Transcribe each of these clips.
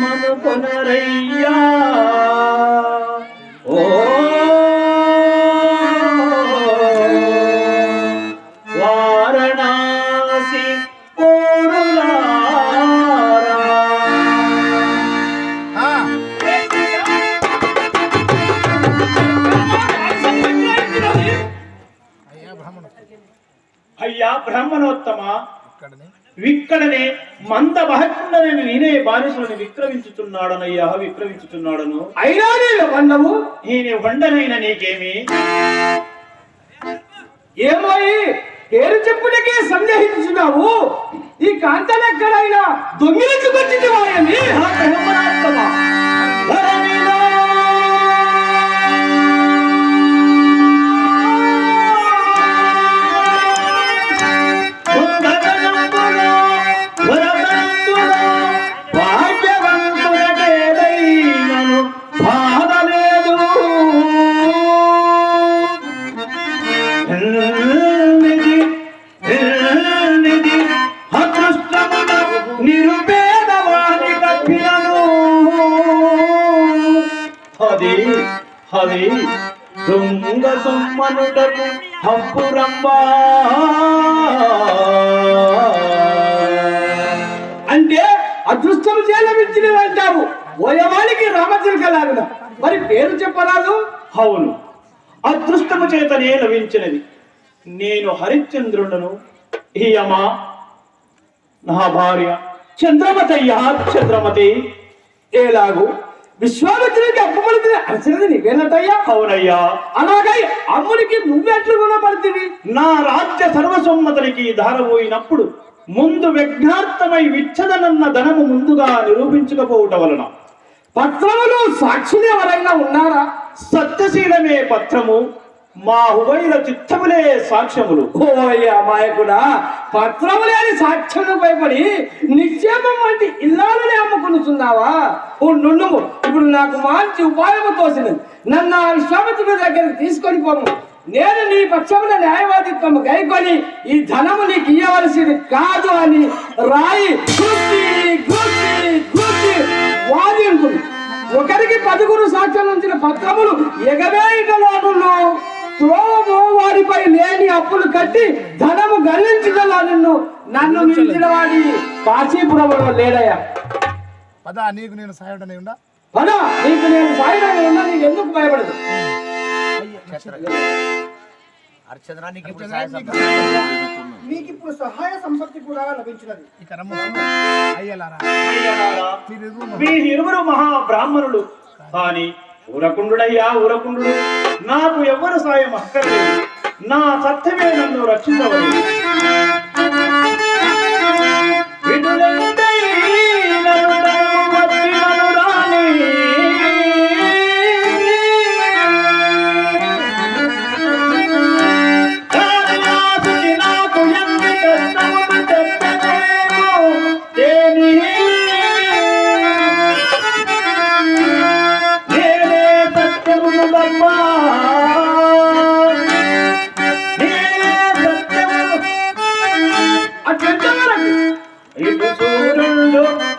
ధర్మము కొనరయ్యా ఓ వారణాసి అయ్యా బ్రాహ్మణోత్తమ? ఇక్కడనే విక్కడనే మంద బహకుండని నేనే బానిసులను విక్రమించుచున్నాడనయ్యా విక్రమించుచున్నాడను అయినా నేను వండము నేను వండనైన నీకేమి? ఏమోయి పేరు చెప్పుటకే సందేహించున్నావు ఈ కాంతలు దొంగిలించుకొచ్చింది వాయని ఆ అది దొంగ సొమ్మనుటకు హంపురంబా అంటే అదృష్టం చేలమించినవి అంటావు ఓయవానికి రామచిలకలాగిన మరి పేరు చెప్పరాదు? అవును. అదృష్టము చేతనే లభించినది నేను హరిశ్చంద్రుడను. హియమా నా భార్య. చంద్రమతయ్య చంద్రమతి. ఏలాగు విశ్వామిత్రుడికి అప్పమడితే అరచినది నీవేనటయ్యా అవునయ్యా. అలాగే అమ్మునికి నువ్వెట్లు గుణపడుతుంది నా రాజ్య సర్వసమ్మతునికి ధారపోయినప్పుడు ముందు విఘ్నార్థమై విచ్చదనన్న ధనము ముందుగా నిరూపించకపోవటం వలన. పత్రములు సాక్షులు ఎవరైనా ఉన్నారా? సత్యశీలమే పత్రము. మా ఉభయుల చిత్తములే సాక్ష్యములు. ఓయ్య అమాయకుడా పత్రము లేని సాక్ష్యం భయపడి నిక్షేపం వంటి ఇల్లాలనే అమ్ముకునుచున్నావా? ఓ నుండుము ఇప్పుడు నాకు మంచి ఉపాయము తోసినది. నన్ను ఆ విశ్వామిత్రుడి దగ్గరికి తీసుకొని పోము. నేను నీ పక్షమున న్యాయవాదిత్వం గైకొని ఈ ధనము నీకు ఇవ్వవలసింది కాదు అని రాయి వాది గుర్తి ఒకరికి పదుగురు సాక్ష్యం ఉంచిన పత్రములు ఎగవేయటలాను త్రోము వారిపై లేని అప్పులు కట్టి ధనము గల్లించగల నిన్ను నన్ను మించిన వాడి కాశీపురంలో లేడయ్యా. పద నీకు నేను సహాయుడనే ఉండా? పద నీకు నేను సాయిగా ఉన్నా నీకు ఎందుకు భయపడదు? హరిచంద్రానికి ఇప్పుడు సాయ మీకు ఇప్పుడు సహాయ సంపత్తి. కూడా లభించినది. ఇక రమ్ము. అయ్యలారా. అయ్యలారా, మీరు ఇరువురు మీ ఇరువురు మహా బ్రాహ్మణులు కాని ఊరకుండుడయ్యా ఊరకుండు నాకు ఎవ్వరు సాయం అక్కర్లేదు. నా సత్యమే నన్ను రక్షించవలేదు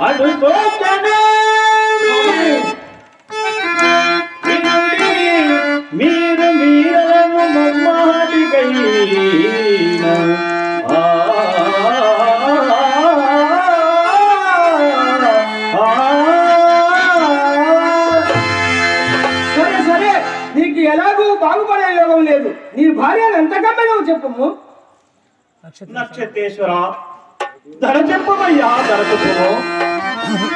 సూర్యుడు అటు మీరు మీరను మమ్మాటికైన. సరే సరే. నీకు ఎలాగూ బాగుపడే యోగం లేదు. నీ భార్యను ఎంత కమ్మగవు చెప్పము నక్షత్రం నక్షత్రేశ్వర. ధర చెప్పమయ్యా ధర చెప్పము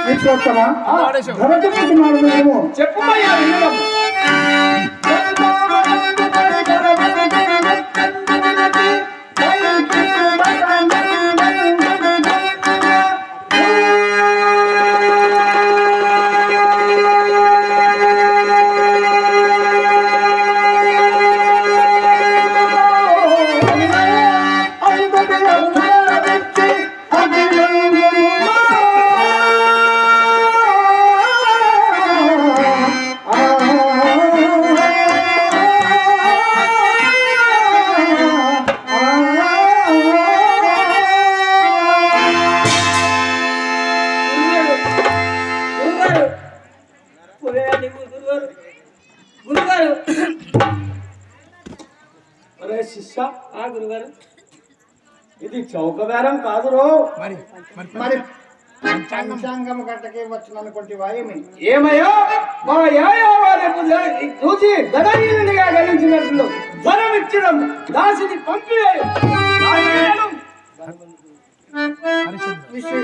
విశ్వోత్తమ. ఆ, ధర చెప్పుతున్నాడు మేము చెప్పుమయ్యా గురుగారు. ఒరే శిష్య ఆ గురుగారు. ఇది చౌక బేరం కాదురో. మరి మరి మరి పంచాంగం. గట్టకే వచ్చినటువంటి వాయమి. ఏమయ్యో? మా యాయావారి చూసి ధనహీనునిగా గణించినట్లు దాసిని పంపివేయు. దాసిని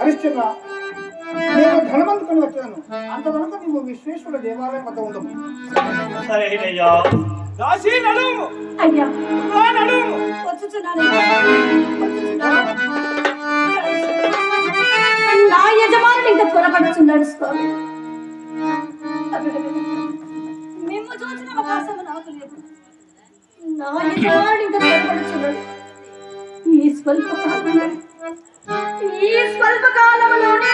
హరిశ్చంద్ర నేను ధనవంతుని వచ్చాను అంతవరకు నీవు విశ్వేశ్వర దేవాలయం వద్ద ఉండము సరేనయ్యా దాసి నడుము అయ్యా. రా నడుము వచ్చుచున్నాను. వచ్చుచున్నాను. నా యజమానులు ఇంకా త్వరపడుచున్నాడు స్వామి. మేము చూసిన అవకాశం నాకు లేదు. నా యజమానులు ఇంకా త్వరపడుచున్నాడు ఈ స్వల్ప కాలంలో ఈ స్వల్ప కాలంలోనే